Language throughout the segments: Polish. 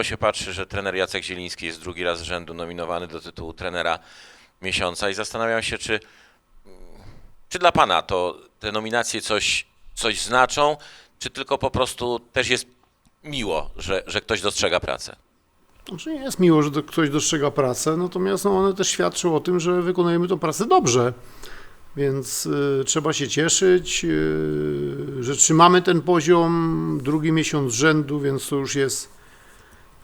miło się patrzy, że trener Jacek Zieliński jest drugi raz z rzędu nominowany do tytułu trenera miesiąca i zastanawiam się, czy, czy dla pana to te nominacje coś, coś znaczą, czy tylko po prostu też jest miło, że, że ktoś dostrzega pracę. Znaczy jest miło, że to ktoś dostrzega pracę, natomiast no, one też świadczą o tym, że wykonujemy tę pracę dobrze. Więc y, trzeba się cieszyć, y, że trzymamy ten poziom drugi miesiąc rzędu, więc to już jest.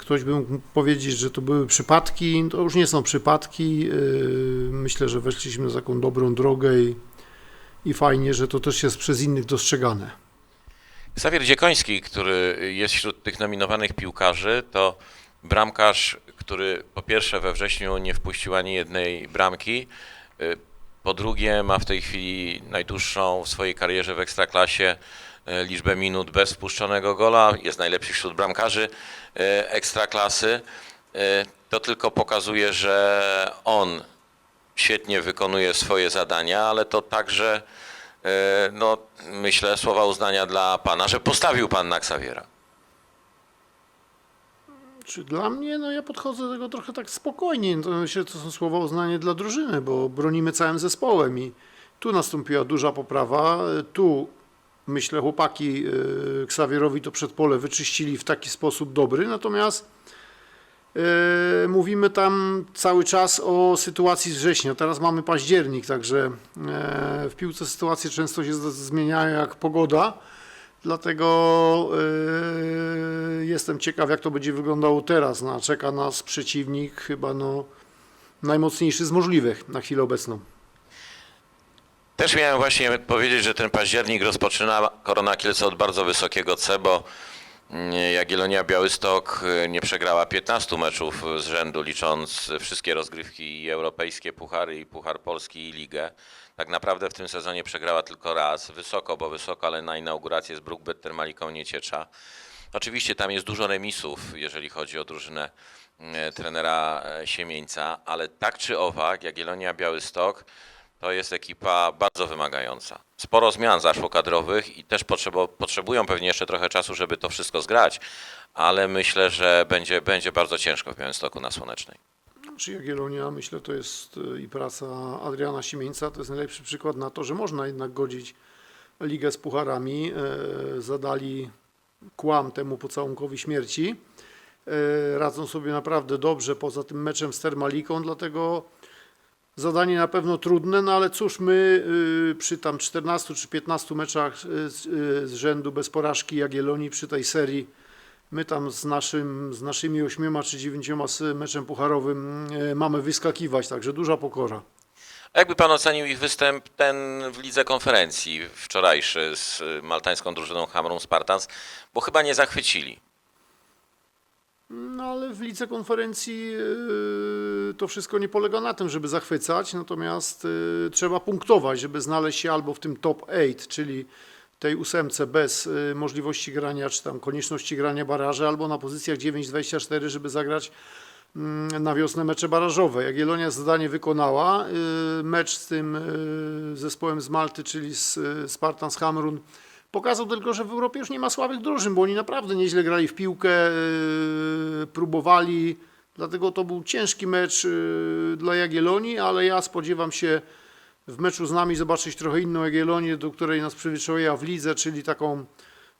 Ktoś by mógł powiedzieć, że to były przypadki. To już nie są przypadki. Y, myślę, że weszliśmy na taką dobrą drogę i, i fajnie, że to też jest przez innych dostrzegane. Xavier Dziekoński, który jest wśród tych nominowanych piłkarzy, to bramkarz, który po pierwsze we wrześniu nie wpuścił ani jednej bramki, y, po drugie ma w tej chwili najdłuższą w swojej karierze w Ekstraklasie liczbę minut bez wpuszczonego gola, jest najlepszy wśród bramkarzy y, Ekstraklasy. Y, To tylko pokazuje, że on świetnie wykonuje swoje zadania, ale to także E, no, myślę, słowa uznania dla pana, że postawił pan na Xaviera. Czy dla mnie, no ja podchodzę do tego trochę tak spokojnie. Myślę, to są słowa uznania dla drużyny, bo bronimy całym zespołem i tu nastąpiła duża poprawa. Tu myślę, chłopaki yy, Ksawierowi to przedpole wyczyścili w taki sposób dobry, natomiast yy, mówimy tam cały czas o sytuacji z września. Teraz mamy październik, także yy, w piłce sytuacje często się zmieniają jak pogoda. Dlatego jestem ciekaw, jak to będzie wyglądało teraz. No, czeka nas przeciwnik chyba no, najmocniejszy z możliwych na chwilę obecną. Też miałem właśnie powiedzieć, że ten październik rozpoczyna Korona Kielce od bardzo wysokiego C, bo mm, Jagiellonia Białystok y, nie przegrała 15 meczów z rzędu, licząc wszystkie rozgrywki i europejskie puchary i Puchar Polski i Ligę. Tak naprawdę w tym sezonie przegrała tylko raz, wysoko, bo wysoko, ale na inaugurację z Brookbet Termaliką Nieciecza. Oczywiście tam jest dużo remisów, jeżeli chodzi o drużynę e, trenera e, Siemieńca, ale tak czy owak Jagiellonia Białystok to jest ekipa bardzo wymagająca. Sporo zmian zaszło kadrowych i też potrzebują pewnie jeszcze trochę czasu, żeby to wszystko zgrać, ale myślę, że będzie, będzie bardzo ciężko w Białymstoku na Słonecznej. Czy Jagiellonia, myślę, to jest y, i praca Adriana Siemieńca, to jest najlepszy przykład na to, że można jednak godzić ligę z pucharami. E, Zadali kłam temu pocałunkowi śmierci. E, Radzą sobie naprawdę dobrze poza tym meczem z Termaliką, dlatego zadanie na pewno trudne, no ale cóż my y, przy tam 14 czy 15 meczach y, z, y, z rzędu bez porażki Jagiellonii przy tej serii My tam z, naszym, z naszymi ośmioma czy dziewięcioma z meczem pucharowym mamy wyskakiwać, także duża pokora. A jakby pan ocenił ich występ ten w lidze konferencji wczorajszy z maltańską drużyną Hamrun Spartans, bo chyba nie zachwycili. No ale w lidze konferencji e, to wszystko nie polega na tym, żeby zachwycać, natomiast e, trzeba punktować, żeby znaleźć się albo w tym top 8, czyli tej ósemce bez e, możliwości grania, czy tam konieczności grania baraży, albo na pozycjach 9-24, żeby zagrać mm, na wiosnę mecze barażowe. Jagiellonia zadanie wykonała. Mecz z tym zespołem z Malty, czyli z Spartans Hamrun, pokazał tylko, że w Europie już nie ma słabych drużyn, bo oni naprawdę nieźle grali w piłkę, y, próbowali. Dlatego to był ciężki mecz y, dla Jagiellonii, ale ja spodziewam się w meczu z nami zobaczyć trochę inną Jagiellonię, do której nas przyzwyczaiła w lidze, czyli taką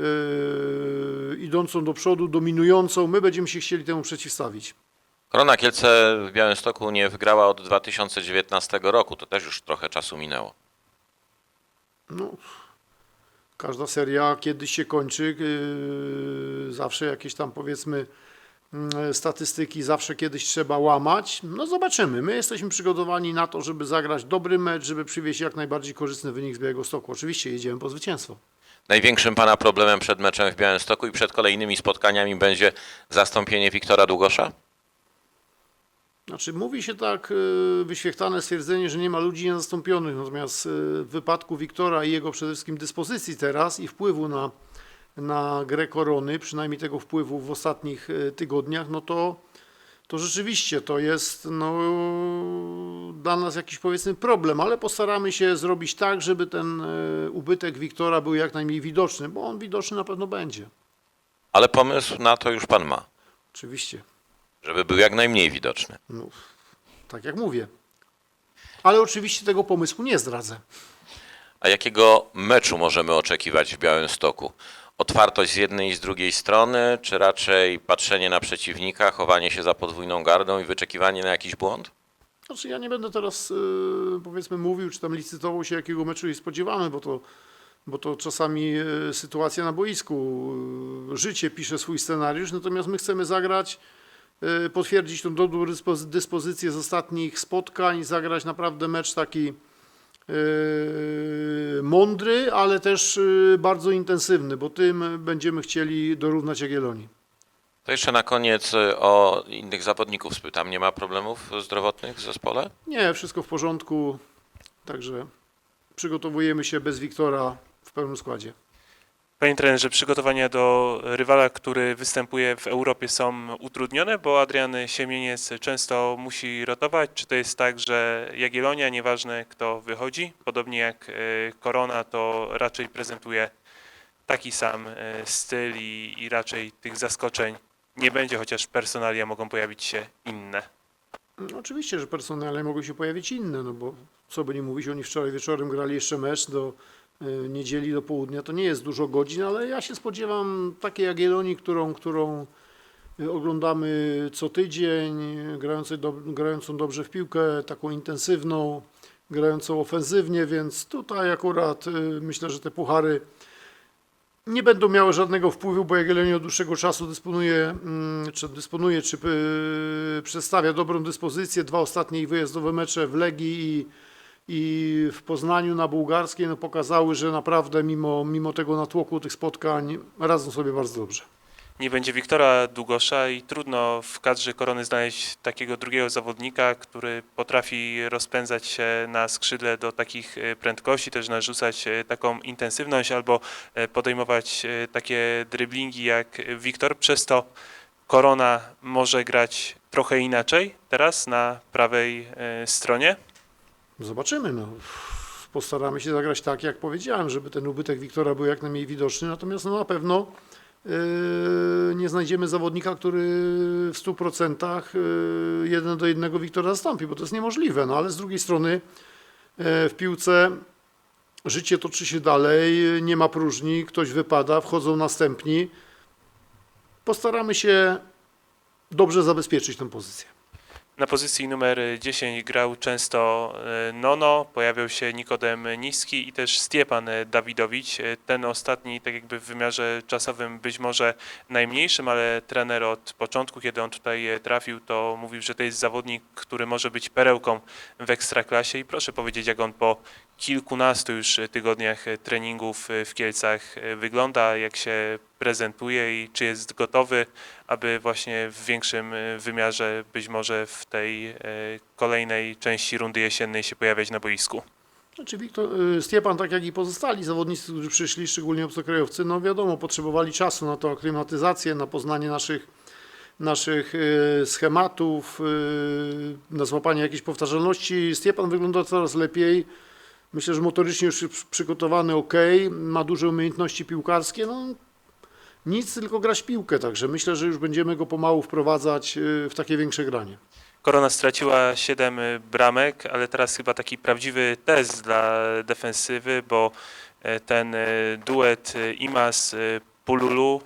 y, idącą do przodu, dominującą. My będziemy się chcieli temu przeciwstawić. Korona Kielce w Białymstoku nie wygrała od 2019 roku, to też już trochę czasu minęło. No, każda seria kiedyś się kończy. yy, Zawsze jakieś tam powiedzmy mm, statystyki zawsze kiedyś trzeba łamać. No zobaczymy. My jesteśmy przygotowani na to, żeby zagrać dobry mecz, żeby przywieźć jak najbardziej korzystny wynik z Białegostoku. Oczywiście jedziemy po zwycięstwo. Największym pana problemem przed meczem w Białymstoku i przed kolejnymi spotkaniami będzie zastąpienie Wiktora Długosza? Znaczy mówi się tak yy, wyświechtane stwierdzenie, że nie ma ludzi niezastąpionych, natomiast yy, w wypadku Wiktora i jego przede wszystkim dyspozycji teraz i wpływu na, na grę korony, przynajmniej tego wpływu w ostatnich yy, tygodniach, no to, to rzeczywiście to jest no, dla nas jakiś powiedzmy problem, ale postaramy się zrobić tak, żeby ten ubytek Wiktora był jak najmniej widoczny, bo on widoczny na pewno będzie. Ale pomysł na to już pan ma. Oczywiście. Żeby był jak najmniej widoczny. No, tak jak mówię. Ale oczywiście tego pomysłu nie zdradzę. A jakiego meczu możemy oczekiwać w Białymstoku? Otwartość z jednej i z drugiej strony, czy raczej patrzenie na przeciwnika, chowanie się za podwójną gardą i wyczekiwanie na jakiś błąd? Znaczy ja nie będę teraz yy, powiedzmy mówił, czy tam licytował się, jakiego meczu się spodziewamy, bo to, bo to czasami yy, sytuacja na boisku, yy, życie pisze swój scenariusz, natomiast my chcemy zagrać, potwierdzić tą dobrą dyspozy- dyspozycję z ostatnich spotkań, zagrać naprawdę mecz taki yy, mądry, ale też yy, bardzo intensywny, bo tym będziemy chcieli dorównać Jagiellonii. To jeszcze na koniec y, o innych zawodników spytam. Nie ma problemów zdrowotnych w zespole? Nie, wszystko w porządku, także przygotowujemy się bez Wiktora w pełnym składzie. Panie trenerze, przygotowania do rywala, który występuje w Europie są utrudnione, bo Adrian Siemieniec często musi rotować. Czy to jest tak, że Jagiellonia, nieważne kto wychodzi, podobnie jak e, Korona, to raczej prezentuje taki sam e, styl i, i raczej tych zaskoczeń nie będzie, chociaż personalia mogą pojawić się inne. No, oczywiście, że personalnie mogły się pojawić inne, no bo co by nie mówić, oni wczoraj wieczorem grali jeszcze mecz do niedzieli do południa, to nie jest dużo godzin, ale ja się spodziewam takiej Jagiellonii, którą, którą y, oglądamy co tydzień, grającej do, grającą dobrze w piłkę, taką intensywną, grającą ofensywnie, więc tutaj akurat y, myślę, że te puchary nie będą miały żadnego wpływu, bo Jagiellonia od dłuższego czasu dysponuje, mm, czy dysponuje, czy y, przedstawia dobrą dyspozycję. Dwa ostatnie wyjazdowe mecze w Legii i, i w Poznaniu na Bułgarskiej no, pokazały, że naprawdę mimo, mimo tego natłoku tych spotkań radzą sobie bardzo dobrze. nie będzie Wiktora Długosza i trudno w kadrze Korony znaleźć takiego drugiego zawodnika, który potrafi rozpędzać się na skrzydle do takich e, prędkości, też narzucać e, taką intensywność albo e, podejmować takie dryblingi jak Wiktor. Przez to Korona może grać trochę inaczej teraz na prawej stronie. Zobaczymy. No. Postaramy się zagrać tak, jak powiedziałem, żeby ten ubytek Wiktora był jak najmniej widoczny. Natomiast no, na pewno yy, nie znajdziemy zawodnika, który w 100% yy, jeden do jednego Wiktora zastąpi, bo to jest niemożliwe. No ale z drugiej strony yy, w piłce życie toczy się dalej, nie ma próżni, ktoś wypada, wchodzą następni. Postaramy się dobrze zabezpieczyć tę pozycję. Na pozycji numer 10 grał często e, Nono, pojawiał się Nikodem Niski i też Stiepan Dawidowicz. E, Ten ostatni, tak jakby w wymiarze czasowym być może najmniejszym, ale trener od początku, kiedy on tutaj e, trafił, to mówił, że to jest zawodnik, który może być perełką w ekstraklasie i proszę powiedzieć, jak on po kilkunastu już tygodniach treningów w Kielcach wygląda, jak się prezentuje i czy jest gotowy aby właśnie w większym e, wymiarze być może w tej e, kolejnej części rundy jesiennej się pojawiać na boisku. Znaczy Wiktor, Stiepan, tak jak i pozostali zawodnicy, którzy przyszli, szczególnie obcokrajowcy, no wiadomo, potrzebowali czasu na to aklimatyzację, na poznanie naszych, naszych schematów, na złapanie jakiejś powtarzalności. Stiepan wygląda coraz lepiej. Myślę, że motorycznie już jest przygotowany ok, ma duże umiejętności piłkarskie. No, nic, tylko grać piłkę, także myślę, że już będziemy go pomału wprowadzać y, w takie większe granie. Korona straciła 7 bramek, ale teraz chyba taki prawdziwy test dla defensywy, bo e, ten duet Imas Pululu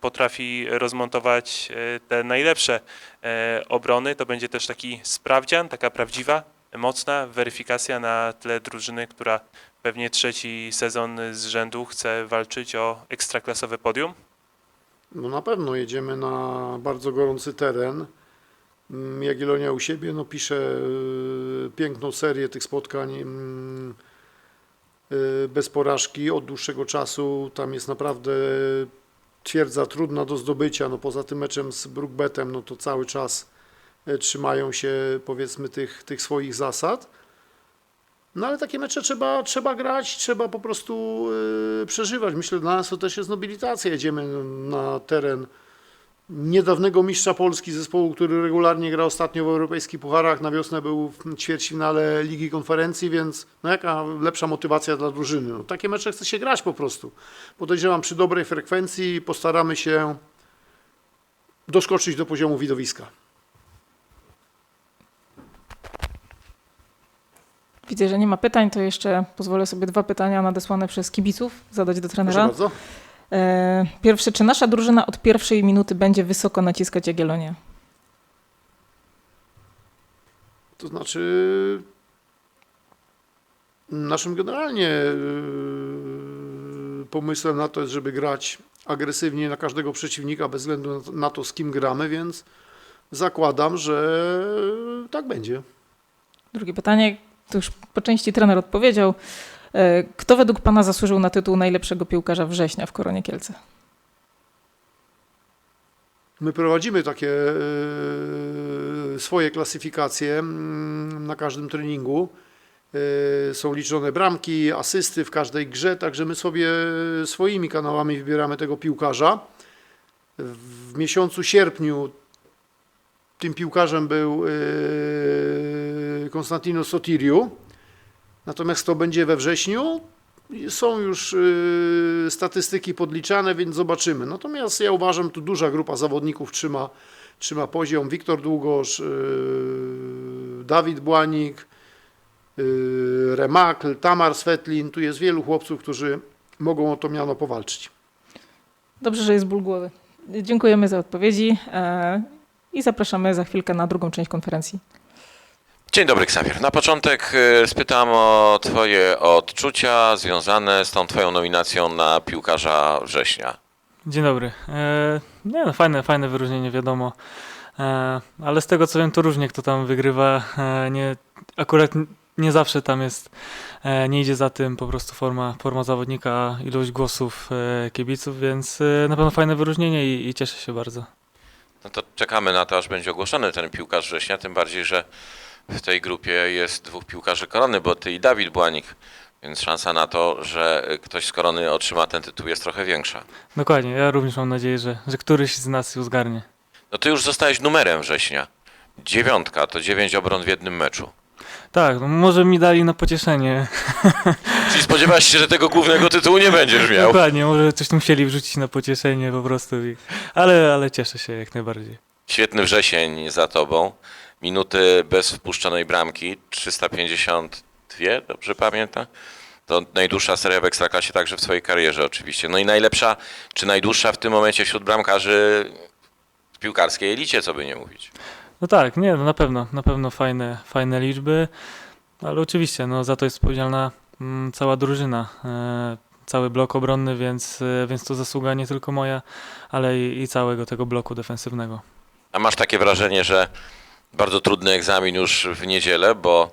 potrafi rozmontować te najlepsze obrony. To będzie też taki sprawdzian, taka prawdziwa, mocna weryfikacja na tle drużyny, która pewnie trzeci sezon z rzędu chce walczyć o ekstraklasowe podium. No na pewno jedziemy na bardzo gorący teren. Mm, Jagiellonia u siebie no, pisze y, piękną serię tych spotkań mm, y, bez porażki od dłuższego czasu. Tam jest naprawdę twierdza trudna do zdobycia. No, poza tym meczem z Brookbetem, no to cały czas trzymają się powiedzmy tych, tych swoich zasad. No ale takie mecze trzeba, trzeba grać, trzeba po prostu y, przeżywać. Myślę, dla nas to też jest nobilitacja. Jedziemy na teren niedawnego mistrza Polski, zespołu, który regularnie gra ostatnio w europejskich pucharach. Na wiosnę był w ćwierćfinale Ligi Konferencji, więc no jaka lepsza motywacja dla drużyny. No, takie mecze chce się grać po prostu. Podejrzewam przy dobrej frekwencji postaramy się doskoczyć do poziomu widowiska. Widzę, że nie ma pytań, to jeszcze pozwolę sobie dwa pytania nadesłane przez kibiców zadać do Proszę trenera. bardzo. E, Pierwsze, czy nasza drużyna od pierwszej minuty będzie wysoko naciskać Jagiellonię? To znaczy, naszym generalnie yy, pomysłem na to jest, żeby grać agresywnie na każdego przeciwnika bez względu na to- na to, z kim gramy, więc zakładam, że tak będzie. Drugie pytanie, to już po części trener odpowiedział. E, Kto według Pana zasłużył na tytuł najlepszego piłkarza września w Koronie Kielce? My prowadzimy takie yy, swoje klasyfikacje mm, na każdym treningu. Yy, Są liczone bramki, asysty w każdej grze, także my sobie swoimi kanałami wybieramy tego piłkarza. W miesiącu sierpniu tym piłkarzem był Konstantino Sotiriu. Natomiast to będzie we wrześniu, są już y, statystyki podliczane, więc zobaczymy. Natomiast ja uważam, tu duża grupa zawodników trzyma, trzyma poziom. Wiktor Długosz, y, Dawid Błanik, y, Remakl, Tamar Svetlin. Tu jest wielu chłopców, którzy mogą o to miano powalczyć. Dobrze, że jest ból głowy. Dziękujemy za odpowiedzi e, i zapraszamy za chwilkę na drugą część konferencji. Dzień dobry, Xavier. Na początek e, spytam o Twoje odczucia związane z tą Twoją nominacją na piłkarza września. Dzień dobry. E, nie no, fajne, fajne wyróżnienie, wiadomo. E, ale z tego co wiem, to różnie kto tam wygrywa. E, nie, akurat nie zawsze tam jest, e, nie idzie za tym po prostu forma, forma zawodnika, ilość głosów e, kibiców, więc na pewno fajne wyróżnienie i, i cieszę się bardzo. No to czekamy na to, aż będzie ogłoszony ten piłkarz września, tym bardziej, że w tej grupie jest dwóch piłkarzy korony, bo Ty i Dawid Błanik, więc szansa na to, że ktoś z korony otrzyma ten tytuł jest trochę większa. Dokładnie, ja również mam nadzieję, że, że któryś z nas ją zgarnie. No Ty już zostałeś numerem września. Dziewiątka to dziewięć obron w jednym meczu. Tak, no może mi dali na pocieszenie. Czyli spodziewasz się, że tego głównego tytułu nie będziesz miał. Dokładnie, może coś tu musieli wrzucić na pocieszenie po prostu. Ale, ale cieszę się jak najbardziej. Świetny wrzesień za tobą. Minuty bez wpuszczonej bramki, 352, dobrze pamiętam? To najdłuższa seria w Ekstraklasie także w swojej karierze oczywiście. No i najlepsza, czy najdłuższa w tym momencie wśród bramkarzy w piłkarskiej elicie, co by nie mówić. No tak, nie, no na pewno, na pewno fajne, fajne liczby, ale oczywiście, no za to jest odpowiedzialna mm, cała drużyna, e, cały blok obronny, więc, e, więc to zasługa nie tylko moja, ale i, i całego tego bloku defensywnego. A masz takie wrażenie, że bardzo trudny egzamin już w niedzielę, bo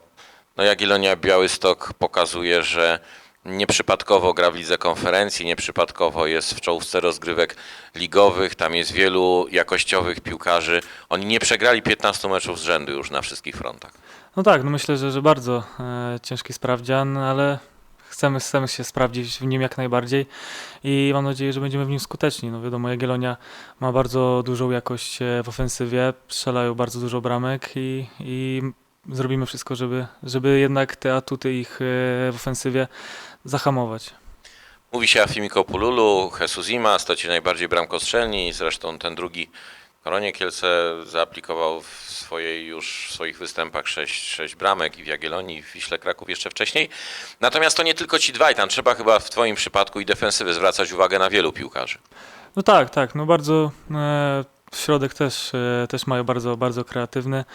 no Jagiellonia Białystok pokazuje, że nieprzypadkowo gra w lidze konferencji, nieprzypadkowo jest w czołówce rozgrywek ligowych, tam jest wielu jakościowych piłkarzy. Oni nie przegrali 15 meczów z rzędu już na wszystkich frontach. No tak, no myślę, że, że bardzo e, ciężki sprawdzian, ale chcemy, chcemy się sprawdzić w nim jak najbardziej i mam nadzieję, że będziemy w nim skuteczni. No wiadomo, Jagiellonia ma bardzo dużą jakość e, w ofensywie, strzelają bardzo dużo bramek i, i zrobimy wszystko, żeby, żeby jednak te atuty ich e, w ofensywie zahamować. Mówi się o Fimiko Pululu, Jesus Imas, to ci najbardziej bramkostrzelni, zresztą ten drugi Koronie Kielce zaaplikował w swojej już w swoich występach 6, 6 bramek i w Jagiellonii, i w Wiśle Kraków jeszcze wcześniej. Natomiast to nie tylko ci dwaj, tam trzeba chyba w twoim przypadku i defensywy zwracać uwagę na wielu piłkarzy. No tak, tak, no bardzo e, środek też, e, też mają bardzo, bardzo kreatywny.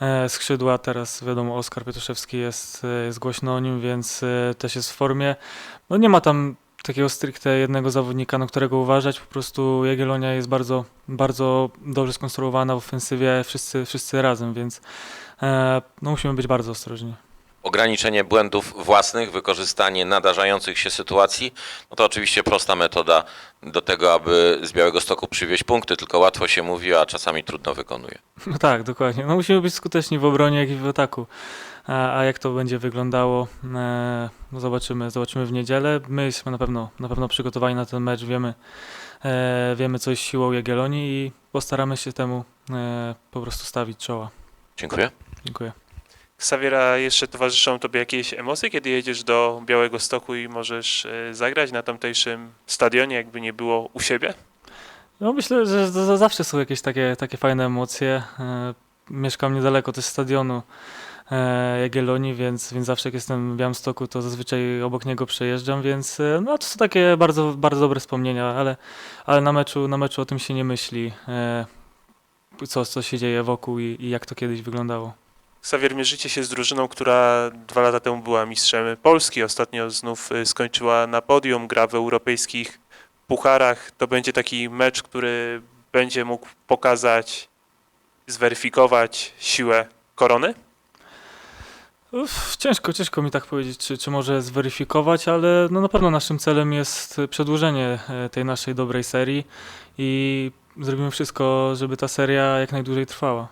E, skrzydła teraz wiadomo Oskar Pietuszewski jest, e, jest głośno o nim, więc e, też jest w formie. No nie ma tam takiego stricte jednego zawodnika, na którego uważać, po prostu Jagiellonia jest bardzo, bardzo dobrze skonstruowana w ofensywie, wszyscy, wszyscy razem, więc e, no musimy być bardzo ostrożni. Ograniczenie błędów własnych, wykorzystanie nadarzających się sytuacji, no to oczywiście prosta metoda do tego, aby z Białego Stoku przywieźć punkty, tylko łatwo się mówi, a czasami trudno wykonuje. No tak, dokładnie. No musimy być skuteczni w obronie, jak i w ataku. A, jak to będzie wyglądało, e, no zobaczymy, zobaczymy w niedzielę. My jesteśmy na pewno, na pewno przygotowani na ten mecz, wiemy, e, wiemy co jest siłą Jagiellonii i postaramy się temu e, po prostu stawić czoła. Dziękuję. Dziękuję. Xaviera, jeszcze towarzyszą Tobie jakieś emocje, kiedy jedziesz do Białego Stoku i możesz zagrać na tamtejszym stadionie, jakby nie było u siebie? No myślę, że zawsze są jakieś takie, takie fajne emocje. Mieszkam niedaleko też stadionu Jagiellonii, więc, więc zawsze jak jestem w Białymstoku, to zazwyczaj obok niego przejeżdżam, więc e, no, to są takie bardzo, bardzo dobre wspomnienia, ale, ale na, meczu, na meczu o tym się nie myśli, e, co, co się dzieje wokół i, i jak to kiedyś wyglądało. Xavier, mierzycie się z drużyną, która dwa lata temu była mistrzem Polski. Ostatnio znów skończyła na podium, gra w europejskich pucharach. To będzie taki mecz, który będzie mógł pokazać, zweryfikować siłę korony? Uff, ciężko, ciężko mi tak powiedzieć, czy, czy może zweryfikować, ale no na pewno naszym celem jest przedłużenie e, tej naszej dobrej serii i zrobimy wszystko, żeby ta seria jak najdłużej trwała.